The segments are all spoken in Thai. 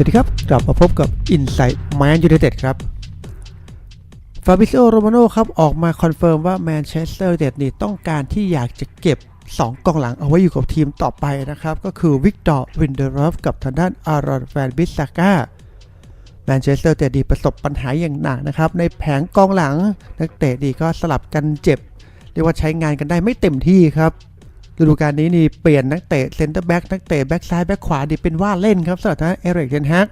สวัสดีครับ กลับมาพบกับ Insight Man United ครับฟาบิโ o โรมาโนครับ ออกมาคอนเฟิร์มว่าแมนเชสเตอร์ n เ t นี่ต้องการที่อยากจะเก็บ 2กองหลังเอาไว้อยู่กับทีมต่อไปนะครับ ก็คือวิกตอร์วินเดอรอฟกับทางด้านอารอนแฟนบิสซาก้าแมนเชสเตอร์ n เ t ดีประสบปัญหาอย่างหนักนะครับ ในแผงกองหลังนักเตะดีก็สลับกันเจ็บ เรียกว่าใช้งานกันได้ไม่เต็มที่ครับ ฤดูกาลนี้นี่เปลี่ยนนักเตะเซนเตอร์แบ็กนักเตะแบ็กซ้ายแบ็กขวาดีเป็นว่าเล่นครับสำหรับทางเอริกเทนแฮก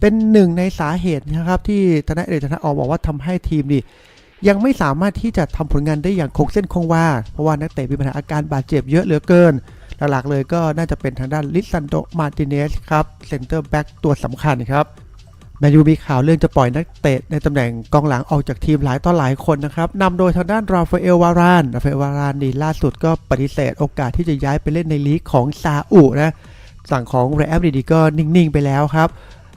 เป็นหนึ่งในสาเหตุนะครับที่ทนายเอริกเทนแฮกออกบอกว่าทำให้ทีมนี่ยังไม่สามารถที่จะทำผลงานได้อย่างคงเส้นคงวาเพราะว่านักเตะมีปัญหาอาการบาดเจ็บเยอะเหลือเกิน หลักๆเลยก็น่าจะเป็นทางด้านลิซันโดมาร์ติเนสครับเซนเตอร์แบ็กตัวสำคัญครับ แมนยูมีข่าวเรื่องจะปล่อยนักเตะในตำแหน่งกองหลังออกจากทีมหลายต่อหลายคนนะครับนำโดยทางด้านราฟาเอลวารานราฟาเอลวารานนี่ล่าสุดก็ปฏิเสธโอกาสที่จะย้ายไปเล่นในลีกของซาอุนะสั่งของเรอัลมาดริดก็นิ่ง ๆ ไปแล้วครับ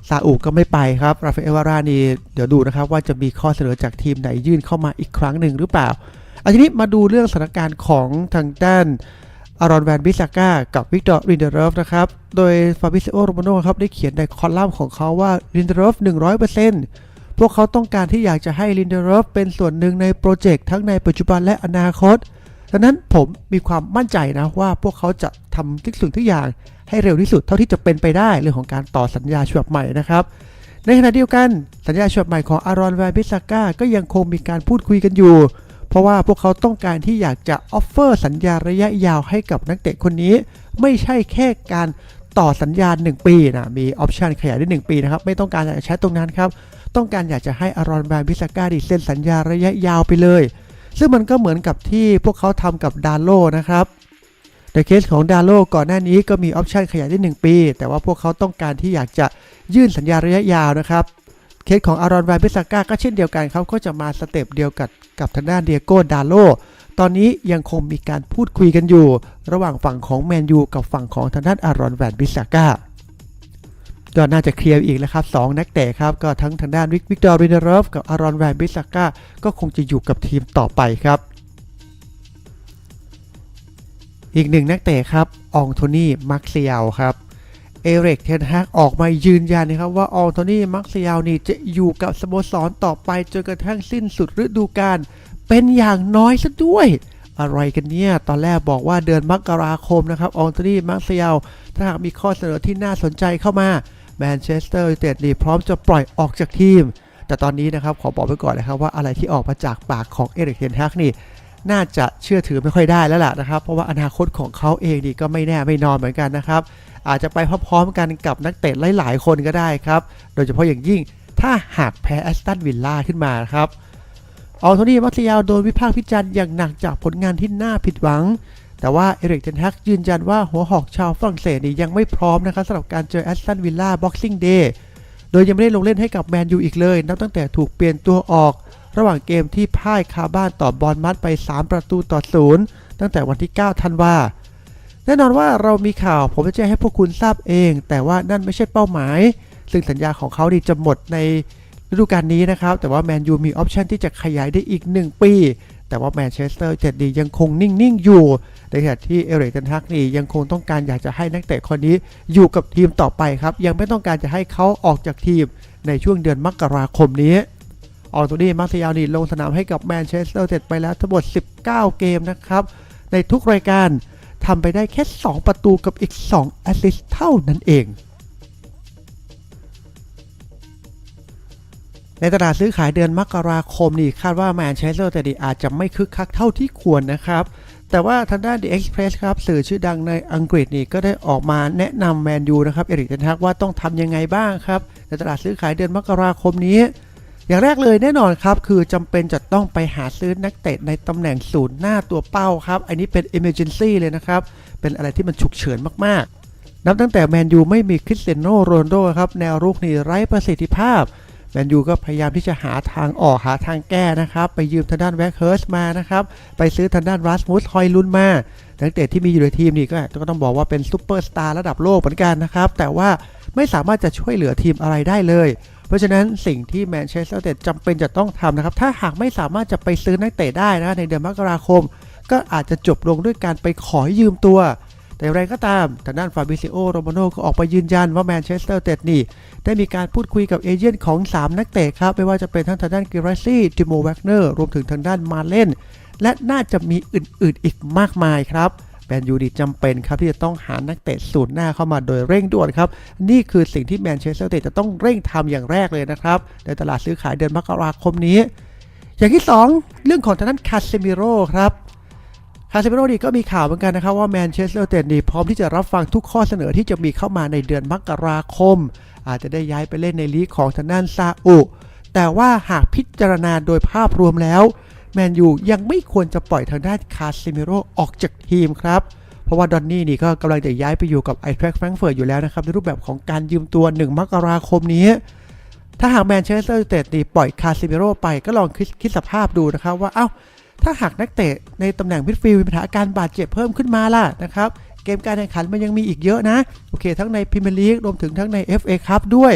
ซาอุก็ไม่ไปครับราฟาเอลวารานนี่เดี๋ยวดูนะครับว่าจะมีข้อเสนอจากทีมไหนยื่นเข้ามาอีกครั้งหนึ่งหรือเปล่าอันนี้มาดูเรื่องสถานการณ์ของทางด้าน อารอนแวนบิสาก้ากับวิกตอร์รินเดอรอฟนะครับ โดยฟาบิซิโอโรมาโนครับได้เขียนในคอลัมน์ของเขาว่ารินเดอรอฟ100%พวกเขาต้องการที่อยากจะให้รินเดอรอฟเป็นส่วนหนึ่งในโปรเจกต์ทั้งในปัจจุบันและอนาคต ดังนั้นผมมีความมั่นใจนะว่าพวกเขาจะทำทุกสิ่งทุกอย่างให้เร็วที่สุดเท่าที่จะเป็นไปได้เรื่องของการต่อสัญญาฉบับใหม่นะครับ ในขณะเดียวกันสัญญาฉบับใหม่ของอารอนแวนบิสาก้าก็ยังคงมีการพูดคุยกันอยู่ เพราะว่าพวกเขาต้องการที่อยากจะออฟเฟอร์สัญญาระยะยาวให้กับนักเตะคนนี้ ไม่ใช่แค่การต่อสัญญา1ปีนะมีออปชันขยายได้ 1 ปีนะครับ ไม่ต้องการอยากจะใช้ตรงนั้นครับ ต้องการอยากจะให้อารอนแบรนบิสก้าดิเซ็นสัญญาระยะยาวไปเลย ซึ่งมันก็เหมือนกับที่พวกเขาทำกับดาร์โลนะครับในเคสของดาร์โลก่อนหน้านี้ก็มีออปชันขยายได้ 1 ปี แต่ว่าพวกเขาต้องการที่อยากจะยื่นสัญญาระยะยาวนะครับ เคสของอารอนไวเบสก้าก็เช่นเดียวกันเขาก็จะมาสเต็ปเดียวกับกับทางด้านเดียโก้ดาโลตอนนี้ยังคงมีการพูดคุยกันอยู่ ระหว่างฝั่งของแมนยูกับฝั่งของทางด้านอารอนแวนบิสก้าก็น่าจะเคลียร์อีกแล้วครับสองนักเตะครับ ก็ทั้งทางด้านวิกวิกตอร์รินเดอร์ฟกับอารอนแวนบิสก้าก็คงจะอยู่กับทีมต่อไปครับ อีกหนึ่งนักเตะครับ อองโทนี่มาร์เซียลครับ เอริกเทนฮากออกมายืนยันนะครับว่าอองโทนี่มักซิยาวนี่จะอยู่กับสโมสรต่อไปจนกระทั่งสิ้นสุดฤดูกาลเป็นอย่างน้อยซะด้วย อะไรกันเนี่ย ตอนแรกบอกว่าเดือนมกราคมนะครับอองโทนี่มักซิยาวถ้าหากมีข้อเสนอที่น่าสนใจเข้ามาแมนเชสเตอร์ยูไนเต็ดนี่พร้อมจะปล่อยออกจากทีม แต่ตอนนี้นะครับขอบอกไว้ก่อนนะครับว่าอะไรที่ออกมาจากปากของเอริกเทนฮากนี่น่าจะเชื่อถือไม่ค่อยได้แล้วล่ะนะครับ เพราะว่าอนาคตของเขาเองนี่ก็ไม่แน่ไม่นอนเหมือนกันนะครับ อาจจะไปพร้อมๆกันกับนักเตะหลายๆ คนก็ได้ครับ โดยเฉพาะอย่างยิ่งถ้าหากแพ้แอสตันวิลล่าขึ้นมาครับออโทนี่มัตยาวโดนวิพากษ์วิจารณ์อย่างหนักจากผลงานที่น่าผิดหวัง แต่ว่าเอริกเทนฮักยืนยันว่าหัวหอกชาวฝรั่งเศสนี่ยังไม่พร้อมนะครับสำหรับการเจอแอสตันวิลล่าบ็อกซิ่งเดย์โดยยังไม่ได้ลงเล่นให้กับแมนยูอีกเลย นับตั้งแต่ถูกเปลี่ยนตัวออก ระหว่างเกมที่พ่ายคาบ้านต่อบอลมัดไป 3 ประตูต่อศูนย์ตั้งแต่วันที่ 9 ธันวา แน่นอนว่าเรามีข่าวผมจะแจ้งให้พวกคุณทราบเอง แต่ว่านั่นไม่ใช่เป้าหมาย ซึ่งสัญญาของเขาดีจะหมดในฤดูกาลนี้นะครับ แต่ว่าแมนยูมีออปชันที่จะขยายได้อีก 1 ปี แต่ว่าแมนเชสเตอร์เจ็ดดียังคงนิ่ง ๆ อยู่ ในขณะที่เอริกเทนฮักนี่ยังคงต้องการอยากจะให้นักเตะคนนี้อยู่กับทีมต่อไปครับ ยังไม่ต้องการจะให้เขาออกจากทีมในช่วงเดือนมกราคมนี้ ออโตนี่มาร์เซียลนี่ลงสนามให้กับแมนเชสเตอร์เจ็ดไปแล้วทั้งหมด 19 เกมนะครับ ในทุกรายการ ทำไปได้แค่ 2 ประตูกับอีก 2 แอสซิสเท่านั้นเอง ในตลาดซื้อขายเดือนมกราคมนี่คาดว่าแมนเชสเตอร์แต่ดีอาจจะไม่คึกคักเท่าที่ควรนะครับ แต่ว่าทางด้าน The Express ครับสื่อชื่อดังในอังกฤษนี่ก็ได้ออกมาแนะนำแมนยูนะครับเอริกเทนฮักว่าต้องทำยังไงบ้างครับในตลาดซื้อขายเดือนมกราคมนี้ อย่างแรกเลยแน่นอนครับ คือจำเป็นจะต้องไปหาซื้อนักเตะในตำแหน่งศูนย์หน้าตัวเป้าครับ อันนี้เป็น emergency เลยนะครับ เป็นอะไรที่มันฉุกเฉินมากๆ นับตั้งแต่แมนยูไม่มีคริสเตียโนโรนโดครับแนวรุกนี่ไร้ประสิทธิภาพแมนยูก็พยายามที่จะหาทางออกหาทางแก้นะครับ ไปยืมทางด้านแว็กเฮิร์สมานะครับ ไปซื้อทางด้านรัสมุสฮอยลุนมานักเตะที่มีอยู่ในทีมนี่ก็ก็ต้องบอกว่าเป็นซูเปอร์สตาร์ระดับโลกเหมือนกันนะครับ แต่ว่าไม่สามารถจะช่วยเหลือทีมอะไรได้เลย เพราะฉะนั้นสิ่งที่แมนเชสเตอร์เต็ดจำเป็นจะต้องทำนะครับ ถ้าหากไม่สามารถจะไปซื้อนักเตะได้นะในเดือนมกราคม ก็อาจจะจบลงด้วยการไปขอยืมตัว แต่อย่างไรก็ตามทางด้านฟาบิซิโอโรมาโนก็ออกไปยืนยันว่าแมนเชสเตอร์เตดนี่ ได้มีการพูดคุยกับเอเจนต์ของ 3 นักเตะครับ ไม่ว่าจะเป็นทั้งทางด้านกิราซี่จิโมแวกเนอร์รวมถึงทางด้านมาเล่นและน่าจะมีอื่นๆอีกมากมายครับ แมนยูดีจำเป็นครับที่จะต้องหานักเตะสูตรหน้าเข้ามาโดยเร่งด่วนครับ นี่คือสิ่งที่แมนเชสเตอร์เตจะต้องเร่งทำอย่างแรกเลยนะครับ ในตลาดซื้อขายเดือนมกราคมนี้ อย่างที่ 2 เรื่องของทางด้านคาเซมิโร่ครับคาเซมิโรดีก็มีข่าวเหมือนกันนะครับว่าแมนเชสเตอร์เตะนี่พร้อมที่จะรับฟังทุกข้อเสนอที่จะมีเข้ามาในเดือนมกราคม อาจจะได้ย้ายไปเล่นในลีกของทางด้านซาอุ แต่ว่าหากพิจารณาโดยภาพรวมแล้ว แมนยูยังไม่ควรจะปล่อยทางด้านคาเมโรออกจากทีมครับ เพราะว่าดอนนี่นี่ก็กำลังจะย้ายไปอยู่กับไอแทรกแฟรงเฟิร์ตอยู่แล้วนะครับ ในรูปแบบของการยืมตัว 1 มกราคมนี้ ถ้าหากแมนเชสเตอร์ยูไนเต็ดนี่ปล่อยคาซิเมโรไปก็ลองคิดคิดสภาพดูนะครับว่าเอ้าถ้าหากนักเตะในตำแหน่งมิดฟิลด์มีปัญหาอาการบาดเจ็บเพิ่มขึ้นมาล่ะนะครับเกมการแข่งขันมันยังมีอีกเยอะนะ โอเค ทั้งในพรีเมียร์ลีกรวมถึงทั้งใน FA ครับด้วย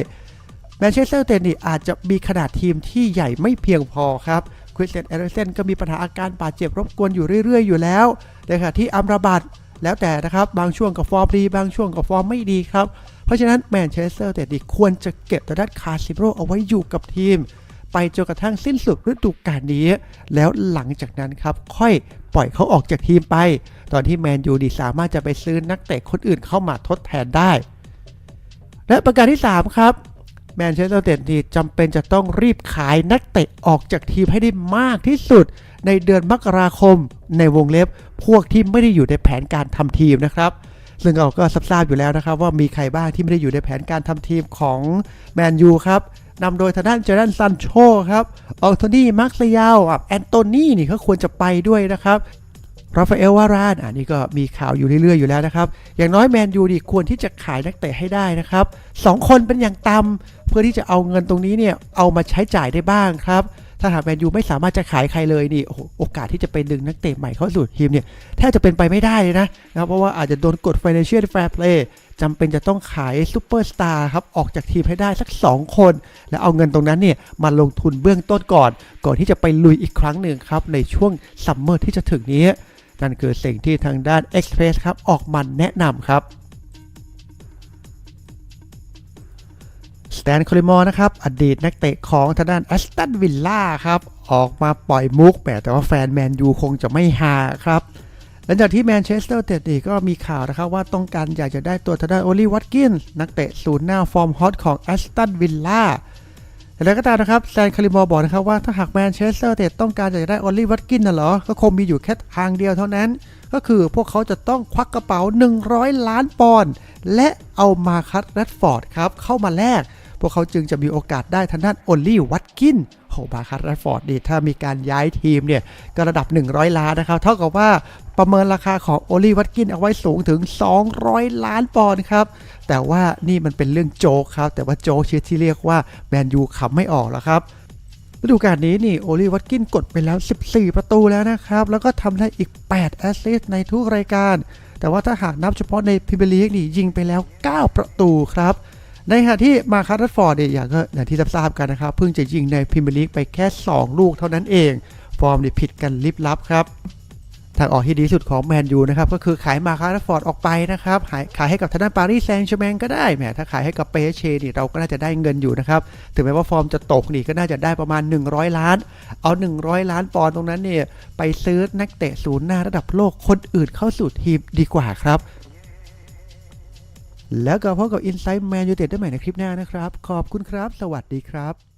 แมนเชสเตอร์ยูไนเต็ดนี่อาจจะมีขนาดทีมที่ใหญ่ไม่เพียงพอครับ คริสเตียนเอริเซนก็มีปัญหาอาการบาดเจ็บรบกวนอยู่เรื่อยๆ อยู่แล้วในขณะที่อัมราบัตแล้วแต่นะครับ บางช่วงกับฟอร์มดี บางช่วงกับฟอร์มไม่ดีครับ เพราะฉะนั้นแมนเชสเตอร์แต่ดีควรจะเก็บตัวด้านคาซิโร่เอาไว้อยู่กับทีม ไปจนกระทั่งสิ้นสุดฤดูกาลนี้ แล้วหลังจากนั้นครับ ค่อยปล่อยเขาออกจากทีมไป ตอนที่แมนยูดีสามารถจะไปซื้อนักเตะคนอื่นเข้ามาทดแทนได้ และประการที่ 3 ครับ แมนเชสเตอร์เตดีจำเป็นจะต้องรีบขายนักเตะออกจากทีมให้ได้มากที่สุด ในเดือนมกราคม ในวงเล็บพวกที่ไม่ได้อยู่ในแผนการทำทีมนะครับ ซึ่งเราก็ทราบอยู่แล้วนะครับ ว่ามีใครบ้างที่ไม่ได้อยู่ในแผนการทำทีมของแมนยูครับนำโดยทางด้านเจอร์แดนซันโชครับอองโทนีมาร์คเซียลแอนโตนีนี่เขาควรจะไปด้วยนะครับ ราฟาเอลวารานอันนี้ก็มีข่าวอยู่เรื่อยๆอยู่แล้วนะครับ อย่างน้อยแมนยูดีควรที่จะขายนักเตะให้ได้นะครับสองคนเป็นอย่างต่ำเพื่อที่จะเอาเงินตรงนี้เนี่ยเอามาใช้จ่ายได้บ้างครับถ้าหากแมนยูไม่สามารถจะขายใครเลยนี่โอกาสที่จะไปดึงนักเตะใหม่เข้าสู่ทีมเนี่ยแทบจะเป็นไปไม่ได้เลยนะนะครับเพราะว่าอาจจะโดนกด Financial Fair Play จำเป็นจะต้องขายซูเปอร์สตาร์ครับออกจากทีมให้ได้สัก 2 คน แล้วเอาเงินตรงนั้นเนี่ยมาลงทุนเบื้องต้นก่อน ก่อนที่จะไปลุยอีกครั้งหนึ่งครับในช่วงซัมเมอร์ที่จะถึงนี้ นั่นคือสิ่งที่ทางด้าน Express ครับออกมาแนะนำครับสแตนคอลิมอร์นะครับ อดีตนักเตะของทางด้านแอสตันวิลล่าครับ ออกมาปล่อยมุกแหมแต่ว่าแฟนแมนยูคงจะไม่ฮาครับหลังจากที่แมนเชสเตอร์เตดีก็มีข่าวนะครับว่าต้องการอยากจะได้ตัวทางด้านโอลีวัตกินนักเตะศูนย์หน้าฟอร์มฮอตของแอสตันวิลล่า แต่แล้วก็ตามนะครับแซนคาริมอร์บอกนะครับว่าถ้าหากแมนเชสเตอร์เตดต้องการอยากจะได้ออลลี่วัตกินน่ะเหรอ ก็คงมีอยู่แค่ทางเดียวเท่านั้น ก็คือพวกเขาจะต้องควักกระเป๋า 100 ล้านปอนด์และเอามาคัตแรดฟอร์ดครับเข้ามาแลกพวกเขาจึงจะมีโอกาสได้ทางด้านโอลลี่วัตกิน โหมาคัตแรดฟอร์ดนี่ถ้ามีการย้ายทีมเนี่ยก็ระดับ 100 ล้านนะครับ เท่ากับว่าประเมินราคาของโอลีวัตกินเอาไว้สูงถึง 200 ล้านปอนด์ครับ แต่ว่านี่มันเป็นเรื่องโจกครับ แต่ว่าโจ๊กชื่อที่เรียกว่าแมนยูขำไม่ออกแล้วครับฤดูกาลนี้นี่โอลีวัตกินกดไปแล้ว 14 ประตูแล้วนะครับ แล้วก็ทำได้อีก 8 แอสซิสต์ในทุกรายการ แต่ว่าถ้าหากนับเฉพาะในพรีเมียร์ลีกนี่ยิงไปแล้ว 9 ประตูครับ ในขณะที่มาคาร์ดฟอร์ดเนี่ยอย่างก็อย่างที่ทราบกันนะครับ เพิ่งจะยิงในพรีเมียร์ลีกไปแค่ 2 ลูกเท่านั้นเอง ฟอร์มนี่ผิดกันลิบลับครับทางออกที่ดีสุดของแมนยูนะครับ ก็คือขายมาคาร์ฟอร์ดออกไปนะครับ ขายขายให้กับทางด้านปารีสแซงต์แชร์แมงก็ได้แหมถ้าขายให้กับเปเชนี่เราก็น่าจะได้เงินอยู่นะครับ ถึงแม้ว่าฟอร์มจะตกนี่ก็น่าจะได้ประมาณ 100 ล้าน เอา 100 ล้านปอนด์ตรงนั้นเนี่ยไปซื้อนักเตะศูนย์หน้าระดับโลกคนอื่นเข้าสู่ทีมดีกว่าครับ แล้วก็พบกับ Inside Man United ได้ใหม่ในคลิปหน้านะครับ ขอบคุณครับ สวัสดีครับ